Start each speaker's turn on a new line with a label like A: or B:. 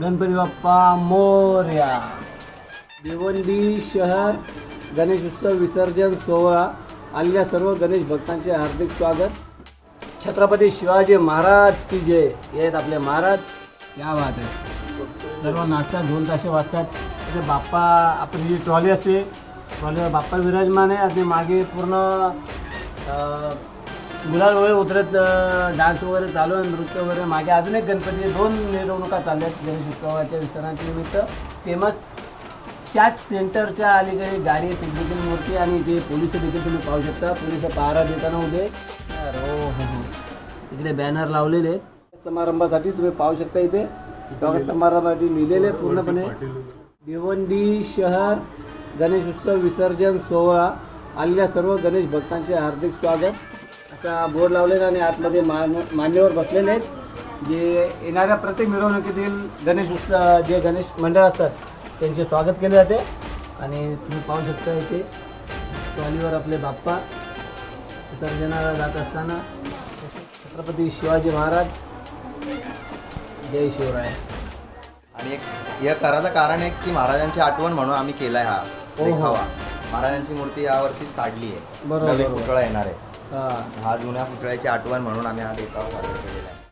A: गणपती बाप्पा मोर्या. भिवंडी शहर गणेश उत्सव विसर्जन सोहळा. आलेल्या सर्व गणेश भक्तांचे हार्दिक स्वागत. छत्रपती शिवाजी महाराज की जय. हे आहेत आपले महाराज. या बात आहे सर्व नाचतात दोन ताशे वाजतात तिथे बाप्पा आपली जी ट्रॉली असते ट्रॉलीवर बाप्पा विराजमान आहे. आणि मागे पूर्ण अं, गुलाल उतरत डान्स वगैरे चालू आहे नृत्य वगैरे मागे अजून एक गणपती आहे. दोन मिरवणुका चालल्या आहेत गणेश उत्सवाच्या विसर्जनाच्या निमित्त. फेमस चॅट सेंटरच्या अलीकडे गाडी आहे मूर्ती आणि इथे पोलीस देखील तुम्ही पाहू शकता. पोलीस पहारा देताना उभे हो, हो हो इकडे बॅनर लावलेले आहेत. समारंभासाठी तुम्ही पाहू शकता इथे. स्वागत समारंभासाठी लिहिलेले पूर्णपणे. भिवंडी शहर गणेश उत्सव विसर्जन सोहळा. आलेल्या सर्व गणेश भक्तांचे हार्दिक स्वागत. असा बोर्ड लावलेला आणि आतमध्ये मान मान्यवर बसलेले आहेत. जे येणाऱ्या प्रत्येक मिरवणुकीतील गणेश उत्सव जे गणेश मंडळ असतात त्यांचे स्वागत केले जाते. आणि तुम्ही पाहू शकता इथे ट्रॉलीवर आपले बाप्पा विसर्जनाला जात असताना छत्रपती शिवाजी महाराज. जय शिवराय.
B: आणि एक हे करायचं कारण आहे की महाराजांची आठवण म्हणून आम्ही केलाय हा
A: हो.
B: देखावा. महाराजांची मूर्ती यावर्षीच काढली आहे
A: बरोबर,
B: नवीन
A: बरोबर.
B: पुतळा येणार आहे.
A: हां.
B: हा जुन्या पुतळ्याची आठवण म्हणून आम्ही हा देखाव साजरा केलेला आहे.